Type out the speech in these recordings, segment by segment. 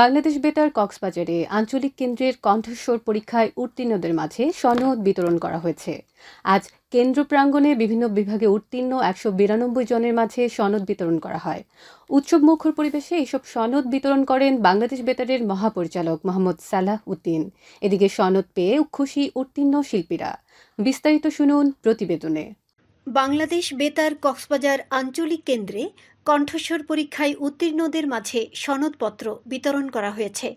বাংলাদেশ বেতার কক্সবাজারে আঞ্চলিক কেন্দ্রের কণ্ঠস্বর পরীক্ষায় উত্তীর্ণদের মাঝে সনদ বিতরণ করা হয়েছে। আজ কেন্দ্র প্রাঙ্গণে বিভিন্ন বিভাগে উত্তীর্ণ একশো বিরানব্বই জনের মাঝে সনদ বিতরণ করা হয়। উৎসব মুখর পরিবেশে এসব সনদ বিতরণ করেন বাংলাদেশ বেতারের মহাপরিচালক মোহাম্মদ সালাহ উদ্দিন। এদিকে সনদ পেয়ে খুশি উত্তীর্ণ শিল্পীরা। বিস্তারিত শুনুন প্রতিবেদনে। বাংলাদেশ বেতার কক্সবাজার আঞ্চলিক কেন্দ্রে কণ্ঠস্বর পরীক্ষায় উত্তীর্ণদের মাঝে সনদপত্র বিতরণ করা হয়েছে।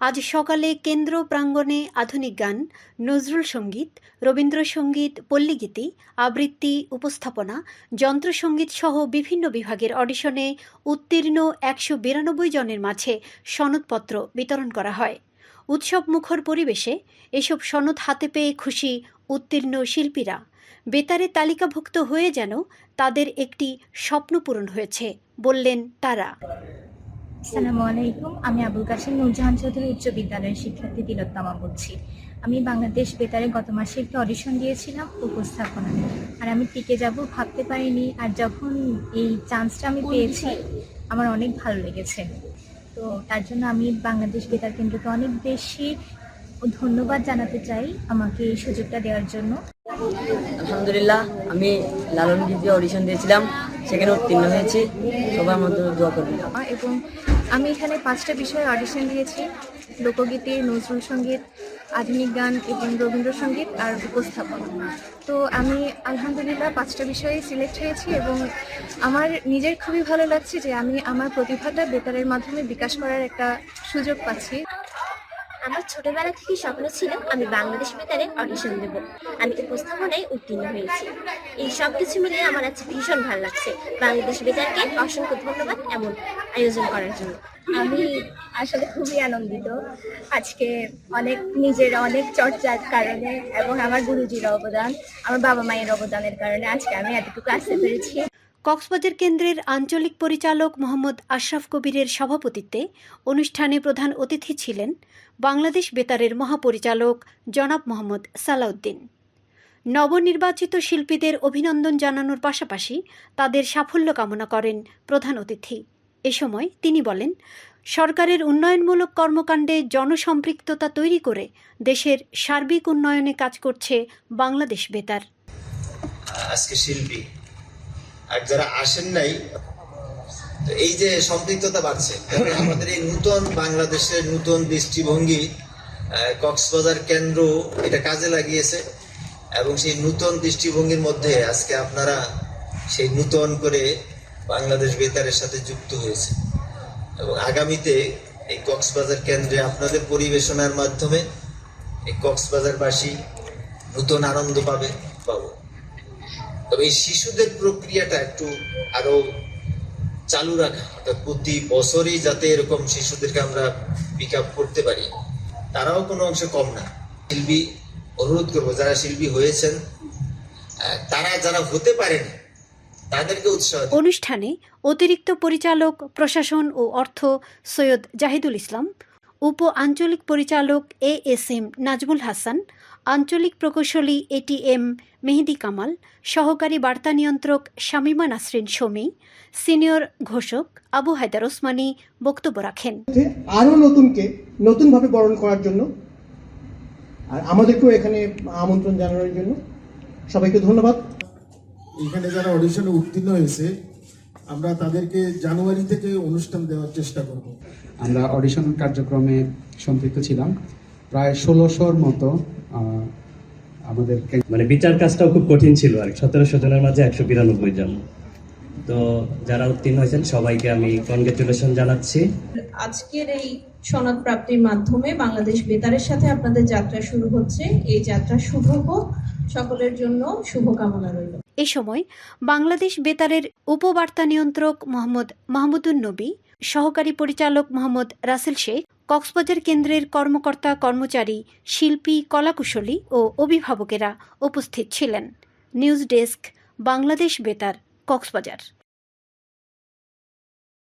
আজ সকালে কেন্দ্র প্রাঙ্গণে আধুনিক গান, নজরুল সংগীত, রবীন্দ্রসঙ্গীত, পল্লীগীতি, আবৃত্তি, উপস্থাপনা, যন্ত্রসঙ্গীত সহ বিভিন্ন বিভাগের অডিশনে উত্তীর্ণ একশো বিরানব্বই জনের মাঝে সনদপত্র বিতরণ করা হয়। উৎসব মুখর পরিবেশে এসব সনদ হাতে পেয়ে খুশি উত্তীর্ণ শিল্পীরা। বেতারে তালিকাভুক্ত হয়ে যেন তাদের একটি স্বপ্ন পূরণ হয়েছে বললেন তারা। আসসালামু আলাইকুম আমি আবুল কাসিম নূরজাহান চৌধুরী উচ্চ বিদ্যালয়ের শিক্ষার্থী তিলোত্তমা বলছি। আমি বাংলাদেশ বেতারে গত মাসে একটি অডিশন দিয়েছিলাম উপস্থাপনা আর আমি টিকে যাব ভাবতে পারিনি আর যখন এই চান্সটা আমি পেয়েছি আমার অনেক ভালো লেগেছে। তো তার জন্য আমি বাংলাদেশ বেতার কেন্দ্রকে অনেক বেশি ধন্যবাদ জানাতে চাই আমাকে এই সুযোগটা দেওয়ার জন্য। আলহামদুলিল্লাহ আমি লালন গীতি অডিশন দিয়েছিলাম সেখানে উত্তীর্ণ হয়েছি। সবার মধ্যে দোয়া করবেন। এবং আমি এখানে পাঁচটা বিষয়ে অডিশন দিয়েছি। লোকগীতি নজরুল সংগীত আধুনিক গান এবং রবীন্দ্রসঙ্গীত আর উপস্থাপনা। তো আমি আলহামদুলিল্লাহ পাঁচটা বিষয়ে সিলেক্ট হয়েছি এবং আমার নিজের খুবই ভালো লাগছে যে আমি আমার প্রতিভাটা বেতারের মাধ্যমে বিকাশ করার একটা সুযোগ পাচ্ছি। আমার ছোটবেলা থেকে স্বপ্ন ছিল আমি বাংলাদেশ বেতারে অডিশন দেব। আমি উপস্থাপনায় উত্তীর্ণ হয়েছি। এই সব কিছু মিলিয়ে আমার আজকে ভীষণ ভালো লাগছে। বাংলাদেশ বেতারকে অসংখ্য ধন্যবাদ এমন আয়োজন করার জন্য। আমি আসলে খুবই আনন্দিত। আজকে অনেক নিজের অনেক চর্চার কারণে এবং আমার গুরুজির অবদান, আমার বাবা মায়ের অবদানের কারণে আজকে আমি এতটুকু আসতে পেরেছি। কক্সবাজার কেন্দ্রের আঞ্চলিক পরিচালক মোহাম্মদ আশরাফ কবিরের সভাপতিত্বে অনুষ্ঠানে প্রধান অতিথি ছিলেন বাংলাদেশ বেতারের মহাপরিচালক জনাব মোহাম্মদ সালাউদ্দিন। নবনির্বাচিত শিল্পীদের অভিনন্দন জানানোর পাশাপাশি তাদের সাফল্য কামনা করেন প্রধান অতিথি। এ সময় তিনি বলেন, সরকারের উন্নয়নমূলক কর্মকাণ্ডে জনসম্পৃক্ততা তৈরি করে দেশের সার্বিক উন্নয়নে কাজ করছে বাংলাদেশ বেতার। আজকে শিল্পী আর যারা আসেন নাই, তো এই যে সম্পৃক্ততা বাড়ছে আমাদের এই নূতন বাংলাদেশের নূতন দৃষ্টিভঙ্গি কক্সবাজার কেন্দ্র এটা কাজে লাগিয়েছে এবং সেই নূতন দৃষ্টিভঙ্গির মধ্যে আজকে আপনারা সেই নূতন করে বাংলাদেশ বেতারের সাথে যুক্ত হয়েছে। এবং আগামীতে এই কক্সবাজার কেন্দ্রে আপনাদের পরিবেশনার মাধ্যমে এই কক্সবাজারবাসী নূতন আনন্দ পাবে পাবো তবে এই শিশুদের প্রক্রিয়াটা একটু আরও চালু রাখা, অর্থাৎ প্রতি বছরই যাতে এরকম শিশুদেরকে আমরা পিক আপ করতে পারি, তারাও কোনো অংশে কম না। শিল্পী, অনুরোধ করব, যারা শিল্পী হয়েছেন তারা যারা হতে পারেন, তাদেরকে উৎসাহ অনুষ্ঠানে অতিরিক্ত পরিচালক, প্রশাসন ও অর্থ সৈয়দ জাহিদুল ইসলাম উপ আঞ্চলিক পরিচালক A S M Nazmul Hasan আঞ্চলিক প্রকৌশলী এটিএম মেহেদি কামাল সহকারী বার্তা নিয়ন্ত্রক শামিমা নাসরিন শমী সিনিয়র ঘোষক আবু হায়দার ওসমানী বক্তব্য রাখেন। মধ্যে আরও নতুনকে নতুনভাবে বরণ করার জন্য আর আমাদেরকেও এখানে আমন্ত্রণ জানানোর জন্য সবাইকে ধন্যবাদ। এখানে যারা অডিশনে উত্তীর্ণ হয়েছে আমরা তাদেরকে জানুয়ারি থেকে অনুষ্ঠান দেওয়ার চেষ্টা করব। আমরা অডিশন কার্যক্রমে সম্পৃক্ত ছিলাম। প্রায় ষোলোশোর মতো আহ, আমাদের মানে বিচার কাজটাও খুব কঠিন ছিল আর সতেরোশো জনের মাঝে একশো বিরানব্বই জন। তো যারা উত্তীর্ণ হয়েছেন সবাইকে আমি কনগ্রেচুলেশন জানাচ্ছি। আজকের এই সনদ প্রাপ্তির মাধ্যমে বাংলাদেশ বেতারের সাথে আপনাদের যাত্রা শুরু হচ্ছে। এই যাত্রা শুভ হোক। সকলের জন্য শুভকামনা রইল। এ সময় বাংলাদেশ বেতারের উপবার্তা নিয়ন্ত্রক মোহাম্মদ মাহমুদুন নবী, সহকারী পরিচালক মোহাম্মদ রাসেল শেখ, কক্সবাজার কেন্দ্রের কর্মকর্তা কর্মচারী শিল্পী কলাকুশলী ও অভিভাবকেরা উপস্থিত ছিলেন। নিউজ ডেস্ক, বাংলাদেশ বেতার, কক্সবাজার।